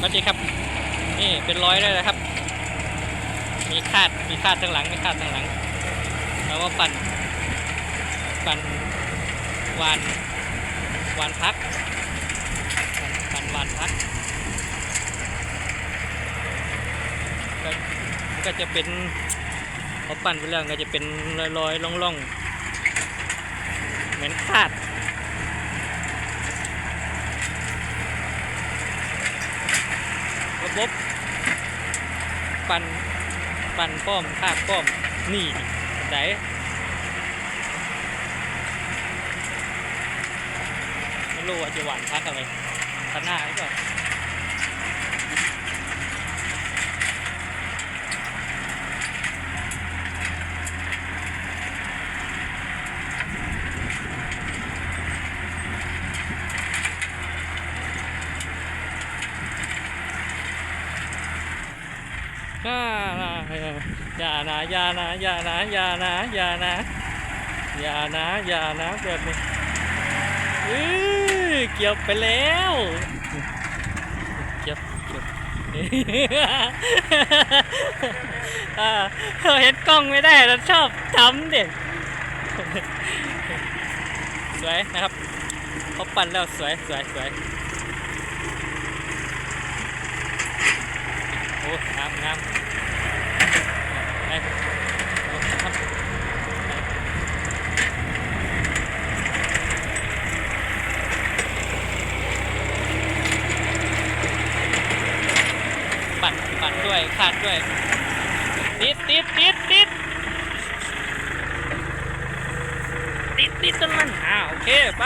ก็ดีครับ นี่เป็นร้อยเลยนะครับ มีคาด มีคาดข้างหลัง มีคาดข้างหลัง แล้วก็ปั่น ปั่นวาน วานพัก ปั่นวานพัก ก็ก็จะเป็นพอปั่นไปแล้วก็จะเป็นรอยๆล่องๆ เหมือนคาด ระบบ ปั่นปั่นป้อมคาดป้อม นี่ไหนไม่รู้ว่าจะหวานพักอะไรพันหน้าหรือเปล่าอ่า อย่านะอย่านะอย่านะอย่านะอย่านะอย่านะอย่านะแบบนี้อื้อเกี่ยวไปแล้วเกี่ยวเกี่ยวอ่าเห็นกล้องไม่ได้แล้วชอบทำเด็กสวยนะครับเขาปั่นแล้วสวยสวยสวยโอ้งามงาม ปโอ้ครับปั่นปั่นด้วยคาดด้วย ติดติดติดติดติดติดต้นมันอ่าโอเค ไป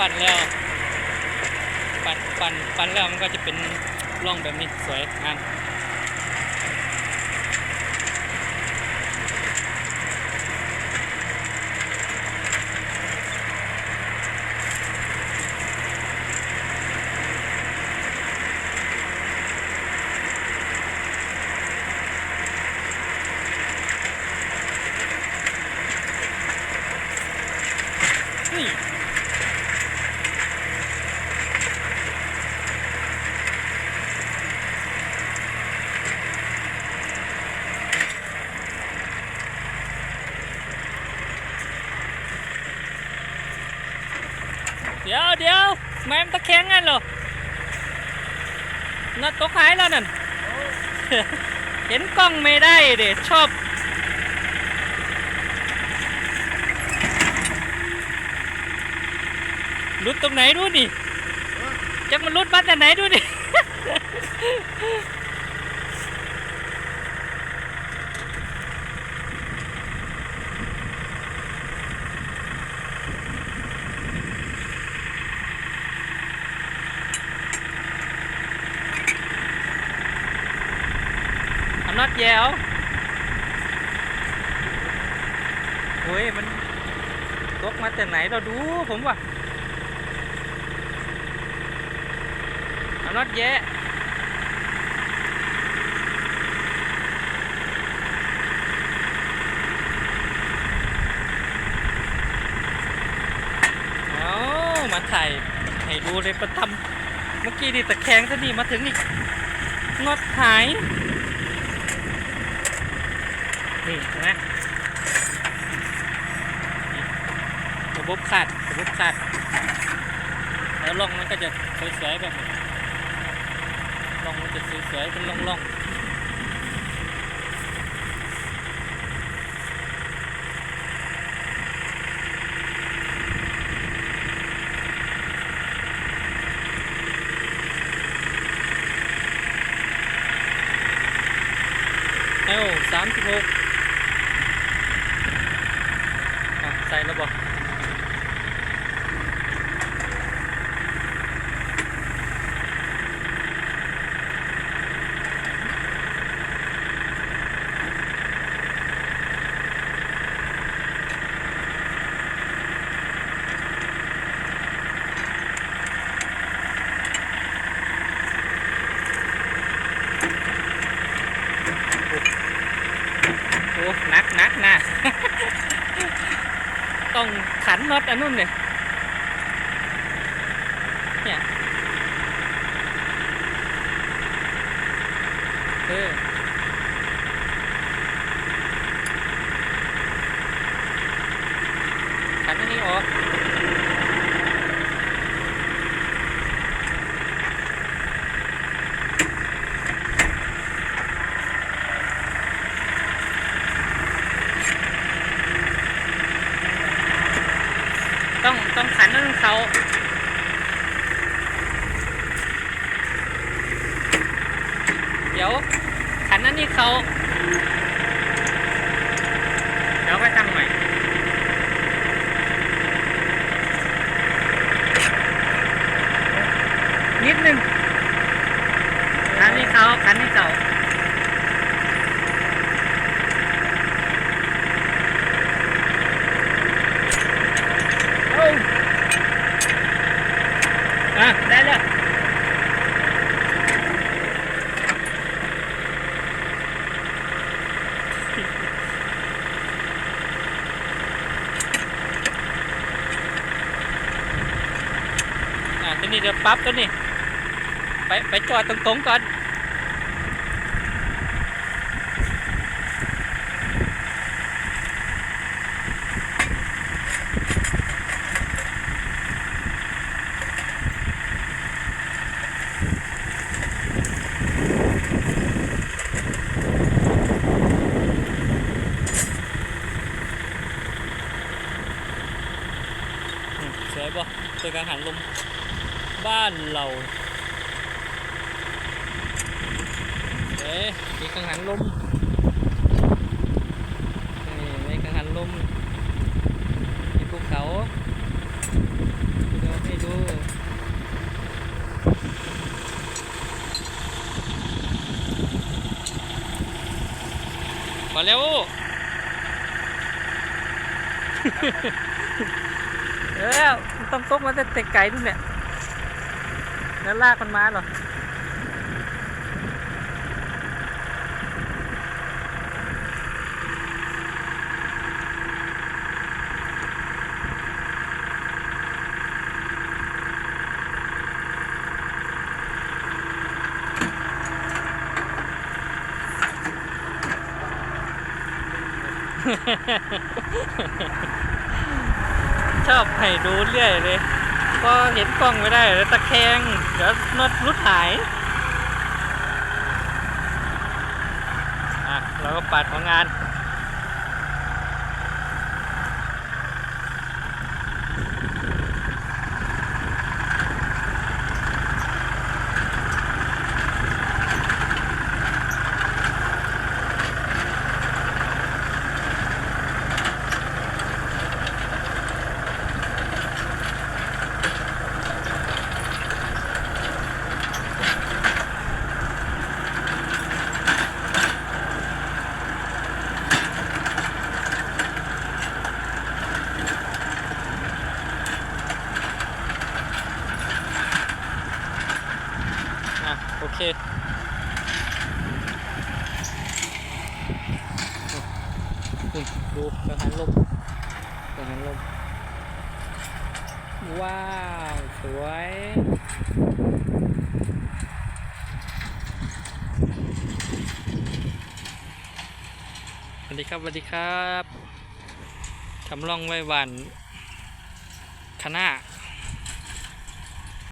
ปั่นแล้ว ปั่ นปั่นปั่นแล้วมันก็จะเป็นร่องแบบนี้สวยงาม แม่มนตะแคงงั้นเหรอนัดตกหายแล้วนั่น เห็นกล้องไม่ได้เด็ชอบรุดตรงไหนดูนี่จักมันรุดมาแต่ไหนดูนี่ แยวโอ้ยมันตกมาแต่ไหนเราดูผมว่า I'm not yet เอมาถ่ายให้ดูเลยประทำเมื่อกี้นี่ตะแคงซะนี่มาถึงนี่งดหาย นี่เห็นไหมระบบขัดระบบขัดแล้วล่องมันก็จะสวยๆแบบนี้ล่องมันจะสวยๆเป็นล่องๆเอ้าสามสิบหก ใส่แล้วบอก น็อตอันนู้นเนี่ยเนี่ยเออขันอันนี้ออก ต้องต้องขันนั่นเขาเดี๋ ยวขันนั่นนี่เขาเดี๋ยวก็ตั้งใหม่ นิดนึงขันนี่เขาขันนี่เขาโอ้อะได้แล้ว อะที นี้เดี๋ยวปั๊บตัวนี้ ไปไปจอดตรงๆก่อนสวยป่ะตัวกังหันลม บ้านเราเอ๊ะมีกังหันลมนี่มีกังหันลม มีภูเขาดูให้ดูมาเร็วเออต้องตกมาแต่แต่ไกลนู่นเนี่ย แล้วลากมันมาเหรอชอบให้ดูเรื่อยเลยก็เห็นกล้องไม่ได้แล้วตะแคง เดี๋ยวรถรุดหายอะเราก็ปัดของงาน เคดูกังหันลมกังหันลมว้าว สวยสวัสดีครับสวัสดีครับทำร่องไว้วันคณะ